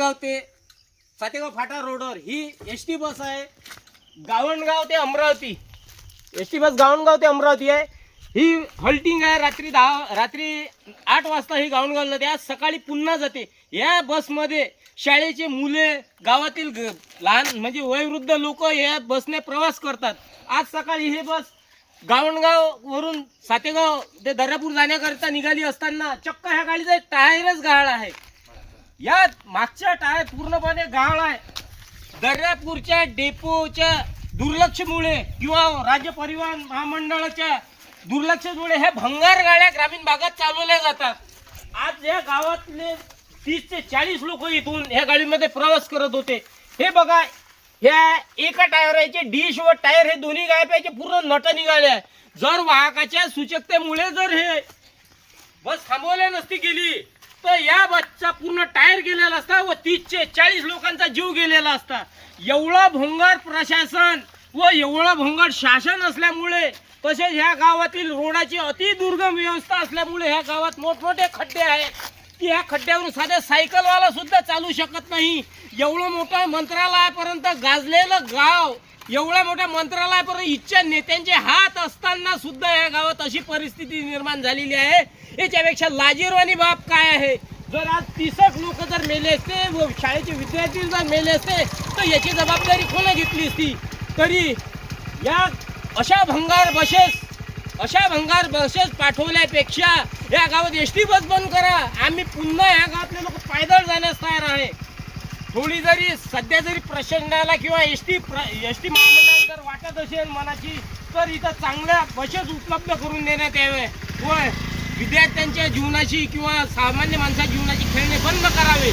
गाव ते सातेगाव फाटा रोडवर. ही एस टी बस आहे. गावणगाव ते Amravati. S T bus Gavangaon ते अमरावती आहे. ही हल्टिंग आहे रात्री दहा रात्री आठ वाजता ही गावणगावला जाते आज सकाळी पुन्हा जाते. या बसमध्ये शाळेचे मुले गावातील लहान म्हणजे वयोवृद्ध लोक या बसने प्रवास करतात. आज सकाळी हे बस गावणगाव वरून सातेगाव ते दर्यापूर जाण्याकरिता निघाली असताना चक्क ह्या गाडीचा एक टायरच गाळ आहे. या मागच्या टायर पूर्णपणे गाळ आहे. दर्यापूरच्या डेपोच्या दुर्लक्षमुळे किंवा राज्य परिवहन महामंडळाच्या दुर्लक्षमुळे हे भंगार गाड्या ग्रामीण भागात चालवल्या जातात. आज या गावातले तीस ते चाळीस लोक इथून ह्या गाडीमध्ये प्रवास करत होते. हे बघा ह्या एका टायराचे डिश व टायर हे दोन्ही गायपाचे पूर्ण नट निघाले आहे. जर वाहकाच्या सूचकतेमुळे जर हे बस थांबवल्या नसती गेली तर या बसचा पूर्ण टायर गेलेला असता व तीसचे चाळीस लोकांचा जीव गेलेला असता. एवढा भोंगार प्रशासन व एवढा भोंगार शासन असल्यामुळे तसेच ह्या गावातील रोडाची अति दुर्गम व्यवस्था असल्यामुळे ह्या गावात मोठमोठे खड्डे आहेत. की ह्या खड्ड्यावरून साध्या सायकलवाला सुद्धा चालू शकत नाही. एवढं मोठं मंत्रालयापर्यंत गाजलेलं गाव एवढ्या मोठ्या मंत्रालयापर्यंत इच्छा नेत्यांचे हात असताना सुद्धा या गावात अशी परिस्थिती निर्माण झालेली आहे. याच्यापेक्षा लाजीरवाणी बाब काय आहे? जर आज तिसक लोक जर मेले असते व शाळेचे विद्यार्थी जर मेले असते तर याची जबाबदारी कोणी घेतली असती? तरी या अशा भंगार बसेस अशा भंगार बसेस पाठवल्यापेक्षा या गावात एस टी बस बंद करा. आम्ही पुन्हा या गावातले लोक पायदळ जाण्यास तयार आहे. थोडी जरी सध्या जरी प्रशासनाला किंवा एस टी एस टी महामंडळाला जर वाटत असेल मनाची तर इथं चांगल्या बसेस उपलब्ध करून देण्यात यावे. व विद्यार्थ्यांच्या जीवनाशी किंवा सामान्य माणसाच्या जीवनाची खेळणे बंद करावे.